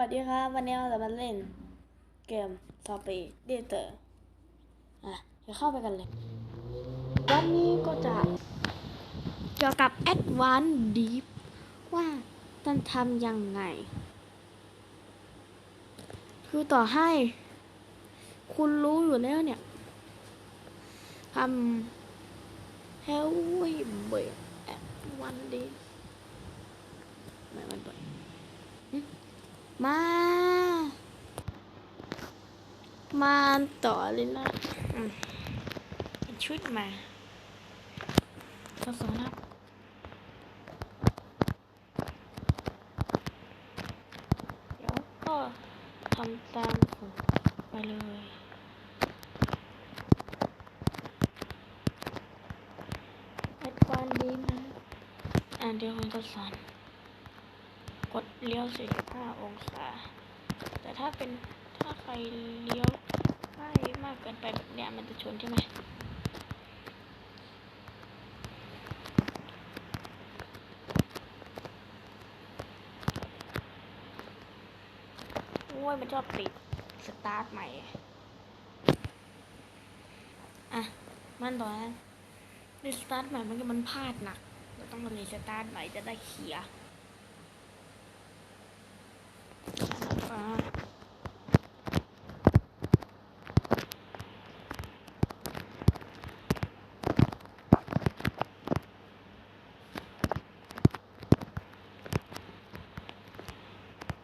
วัสดีครับ วันนี้เราจะมาเล่น เกมซอปีเดเตอร์อะเดี๋ยวเข้าไปกันเลย วันนี้ก็จะเกี่ยวกับ Advanced Deep ว่าต้องทำยังไง คือต่อให้ คุณรู้อยู่แล้วเนี่ยทำ Heavy Break Advanced Deep ไม่มันเปิด มา มาต่อเลยนะอืมเป็นชุดมาทดสอบนะเดี๋ยวก็ทำตามผมไปเลยแอดวานดีนะอ่านเดี๋ยวผมจะสอนก ดเลี้ยว 45 องศา แต่ถ้าเป็นถ้าใครเลี้ยวใกล้มากเกินไปแบบเนี้ยมันจะชนใช่ไหมโอ้ยมันชอบติดสตาร์ทใหม่ อะ มันต่อนะรีสตาร์ทใหม่มันก็มันพลาดหนักเราต้องรีสตาร์ทใหม่จะได้เคลียร์ อ่า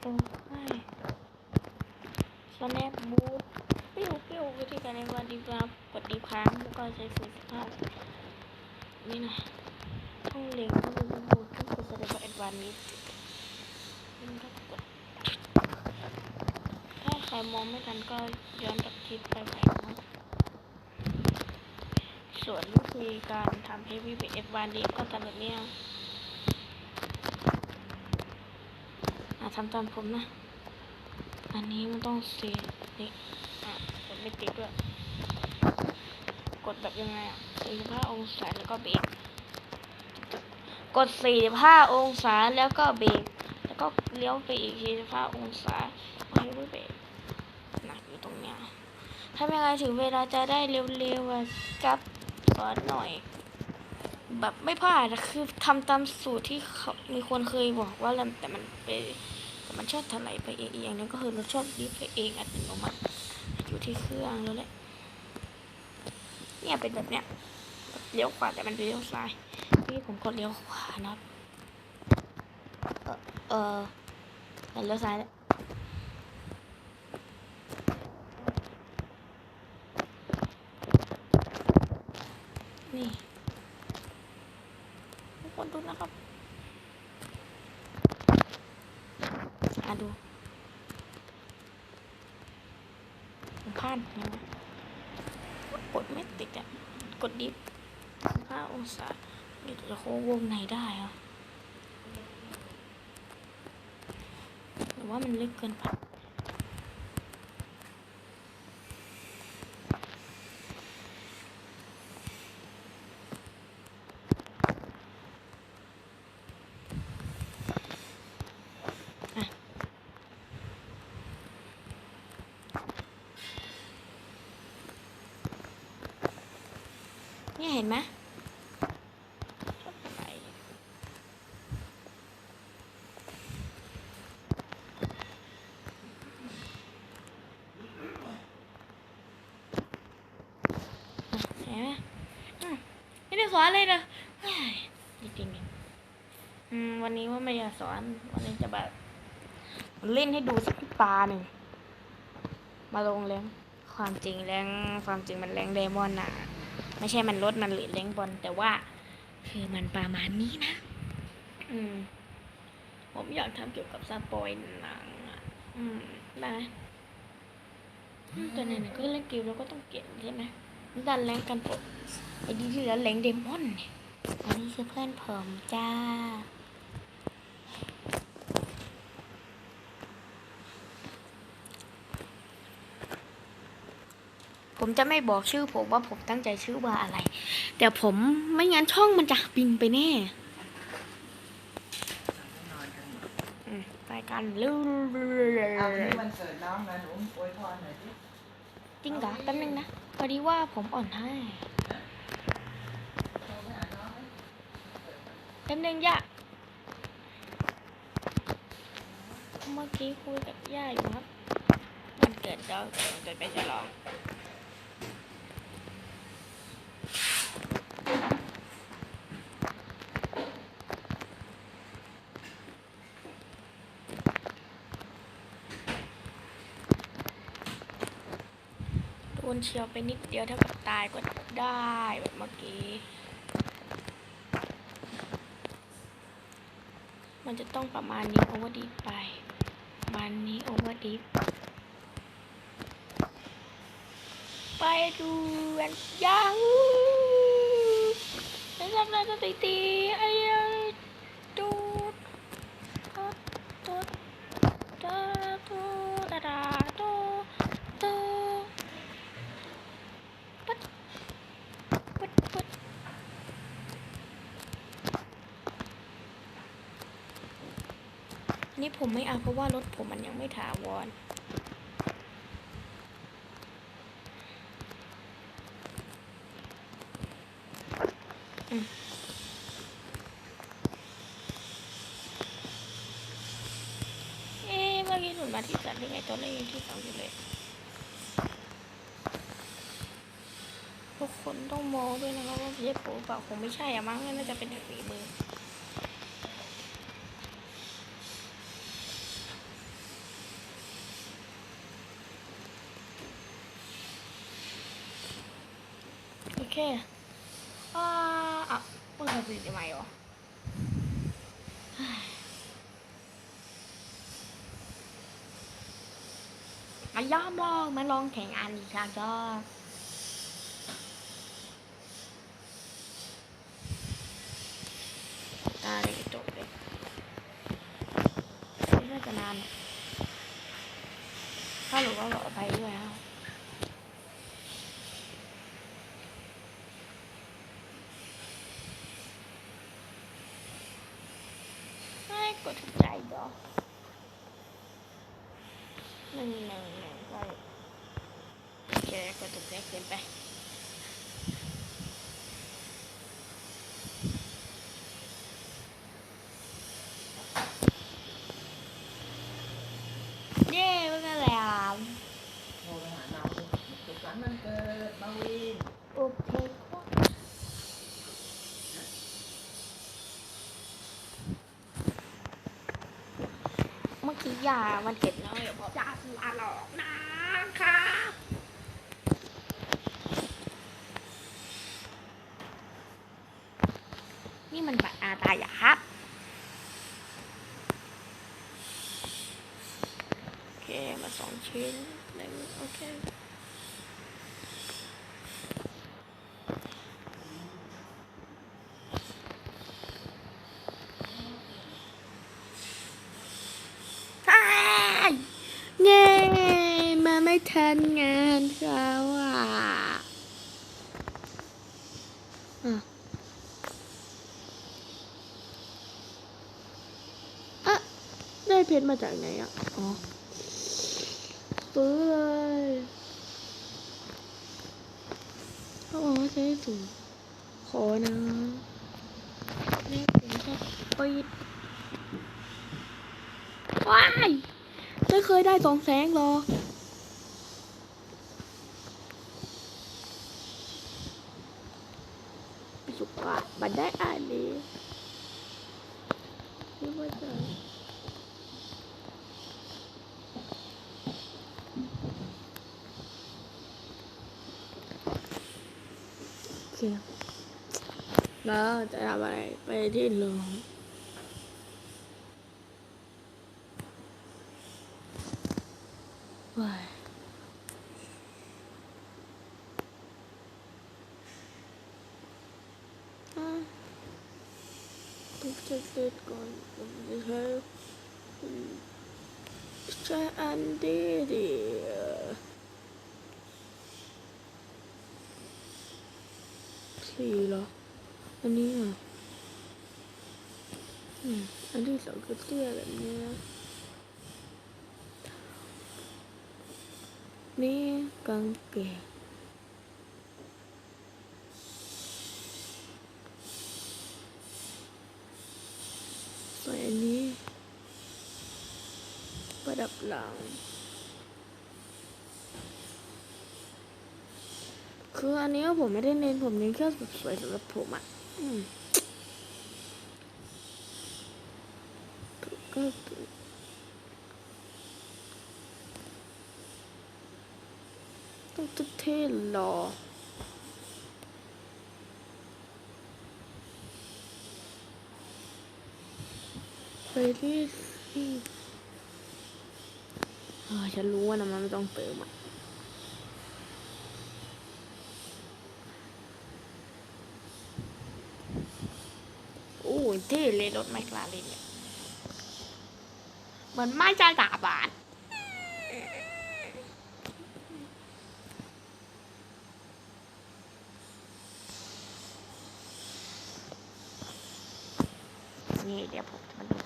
โอ้ยสแนปบูทปิ้วปิ้ววิธีการในวันดีครับกดดีค้างแล้วก็ใช้สูตรสิบห้านี่นะต้องเล็งต้องดูบูทต้องกดแสดงว่าแอดวานนี้ต้องกด ถ้าใครมองไม่ทันก็ย้อนกลับคลิปไปใหม่นะส่วนวิธีการทำให้วีเอฟวานดีก็ทำแบบนี้นะอะทำตามผมนะ อันนี้มันต้องสีนี่อะกดไม่ติดด้วย กดแบบยังไงอะ45องศาแล้วก็เบรกกด45องศาแล้วก็เบรกแล้วก็เลี้ยวไปอีก45องศาบรกหนักอยู่ตรงเนี้ย ทำยังไงถึงเวลาจะได้เร็วๆอะกับสอนหน่อย แบบไม่พลาดอะคือทำตามสูตรที่เขามีคนเคยบอกว่าแล้วแต่มันไปแต่มันชอบถลายไปเองอย่างหนึงก็คือเราชอบดิฟไปเองอัตโนมัติอยู่ที่เครื่องแล้วแหละเนี่ยเป็นแบบเนี้ยเลี้ยวขวาแต่มันเลี้ยวซ้ายนี่ผมก็เลี้ยวขวานะเออเออเลี้ยวซ้ายแล้ว ทุกคนดูนะครับอะดูผมพลาดนะกดไม่ติดอะ กดดิฟห้าองศาเดี๋ยวจะโค้งวงในได้เหรอหรือว่ามันลึกเกินไปอะ เนี่ยเห็นไหมไรเห็นไหมอืมไม่ได้สอนเลยนะจริงๆอืมวันนี้ว่าไม่อยากสอน วันนี้จะแบบเล่นให้ดูสักตาหนึ่ง มาลงแรงความจริงแรงความจริงมันแรงไดมอนด์นะ ไม่ใช่มันลดมันหรือแรงบอลแต่ว่า คือมันประมาณนี้นะ อืม ผมอยากทำเกี่ยวกับสปอยหนังอะ อืมได้ไหมอืมแต่ไหนๆก็เล่นเกมเราก็ต้องเก่งใช่ไหมดันแรงกันปกไอ้ดีที่แล้วแรงเดมอนเนี่ยอันนี้คือเพื่อนผมจ้า ผมจะไม่บอกชื่อผมว่าผมตั้งใจชื่อว่าอะไร แต่ผมไม่งั้นช่องมันจะบินไปแน่อืมรายการลืเอาวันนี้วันเกิดน้องนะหนูอวยพรหน่อยสิจริงเหรอแป๊บนึงนะพอดีว่าผมอ่อนให้โทรไปหาน้องไหมแป๊บนึงย่าเมื่อกี้คุยกับย่าอยู่ครับวันเกิดเราจะไปฉลอง นเฉียวไปนิดเดียวถ้ากับตายก็ได้แบบเมื่อกี้ มันจะต้องประมาณนี้โอเวอร์ดีไปประมาณนี้โอเวอร์ดีไปดูกันยังไม่ทำอะไรก็ตีตีไอ้ยังดูดดูดดูดดูดดูดดปัดปัดปัด อันนี้ ผมไม่เอาเพราะว่ารถผมมันยังไม่ถาวร เอ๊ะเมื่อกี้หนุนมาที่สัตว์ได้ไงตัวเลขยังที่สองอยู่เลย ทุกคนต้องมองด้วยนะครับว่าเย็บผมเปล่าคงไม่ใช่อะมั้งน่าจะเป็นฝีมือ โอ เคอ่าอะเปิดปิดทำไมวะเฮ้ยมายอมลองมาลองแข่งอันอีกครั้งก็ตาเลยจกเลยไม่น่าจะนานถ้าหรือว่าเราไปด้วยครับ ไม่กดถูกใจดอกหนึ่งหนึ่งหนึ่งก็ โอเคกดถูกใจเกินไปเย้เมื่อกี้แล้วโทรไปหาน้องสิสุขสันต์วันเกิดมาวินโอเคเมื่อกี้ยามันเก็บแล้วเดี๋ยวพอยาสุราหลอกนะครับ นี่มันบัตรอาตายอะครับโอเคมาสองชิ้นหนึ่งโอเคเง่มาไม่ทันไงานเขาอะอะอะได้เพ ชรมาจากไหนอะ อ๋อซื้อเลยเขาบอกว่าจะให้สูงขอนะแม่ผมจะปิดว้ายไม่เคยได้สองแสงหรอสุกะบันได้อ่านนี้นี่ว่าจะ โอเคแล้วจะทำอะไรไปที่โรงว้ายอะต้องเช็คเดทก่อนผมจะใช้ใช้อันดีดี สี่เหรอ อันนี้อะอันที่สองคือเสื้อแบบนี้นะนี่กางเกงใส่อันนี้ประดับหลัง คืออันนี้ผมไม่ได้เน้นผมเน้นแค่สวยๆสำหรับผมอะก็ต้องเท่ๆหรอไปที่เออฉันรู้ว่านะมันไม่ต้องเติมอะ โอ้ย เท่เลยรถไมคลาเรนเนี่ยเหมือนไม้จ่ายกาบาทนี่เดี๋ยวผมจะมาดู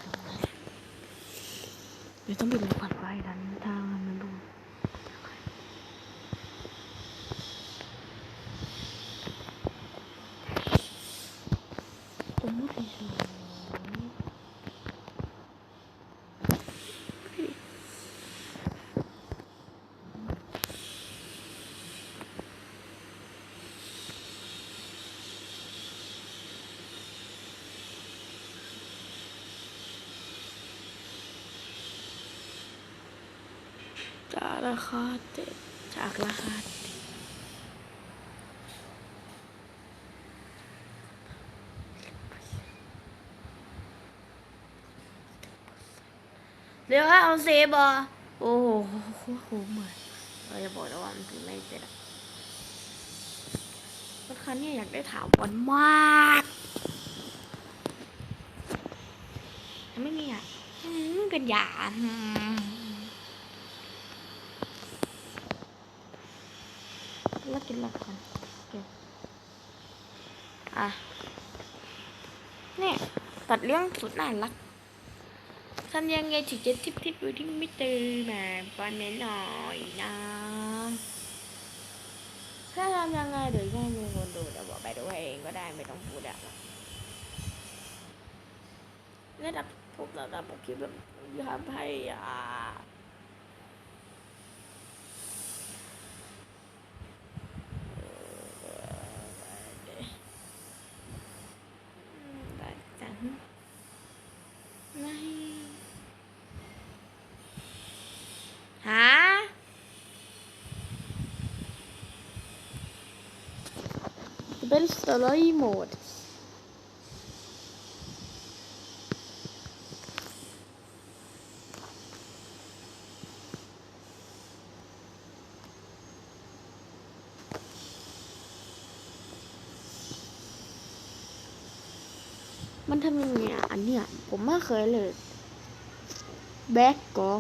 เดี๋ยวต้องปิดไมค์ก่อนไปดันทางมันดูโอ้ยสวย จาก ราคาเจ็ดจากราคาเดเดี๋ยวให้เอาเซฟอะโอ้โหโคตรโหเหมือนเราจะบอกแล้วว่ามันคือไม่เสร็จอะรถคันนี้อยากได้ถามวันมากแต่ไม่มีอะอืมเป็นหยา อืมแล้วกินอะไรกันเก็บอะนี่ตัดเรื่องสุดน่ารักทำยังไงถึงจะทิปทิปอยู่ที่ไม่ตื่นมาปอนนี้หน่อยนะถ้าทำยังไงเดี๋ยวแค่มีคนดูเดี๋ยวบอกไปดูเองก็ได้ไม่ต้องพูดอะระดับพวกระดับผมคิดแบบอยากให้อะด้จังไม่หา เป็นสไลด์โหมดมันทำยังไงอันเนี้ยผมไม่เคยเลยแบ็กก็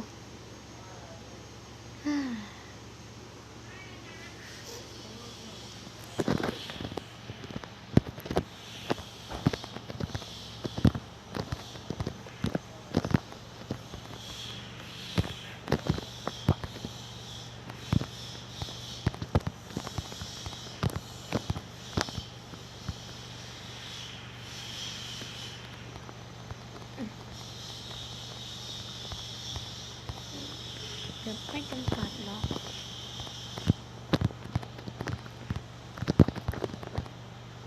เดี๋ยวไม่จำกัดหรอก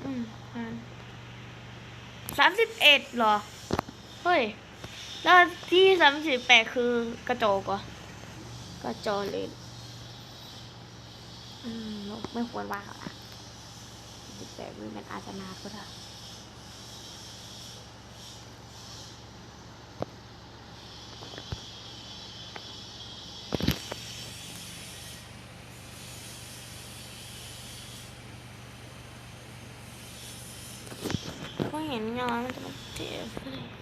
อืมสามสิบเอ็ดเหรอ เฮ้ย แล้วที่สามสิบแปดคือกระจกเหรอกระจกเลยอืมไม่ควรว่าเขาละสิบแปดมันอาจจะนานก็ได้ ก็เห็นงานมันจะมาเจ็บเลย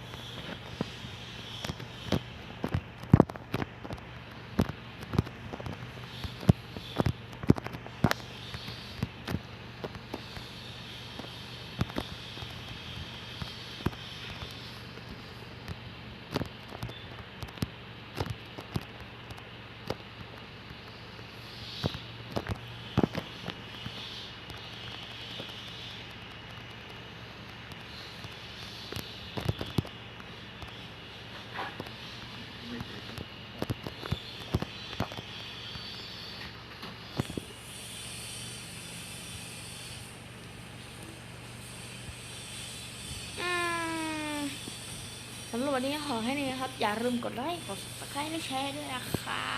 สำหรับ วันนี้ขอแค่นี้นะครับ อย่าลืมกดไลค์ กด subscribe และแชร์ด้วยนะคะบ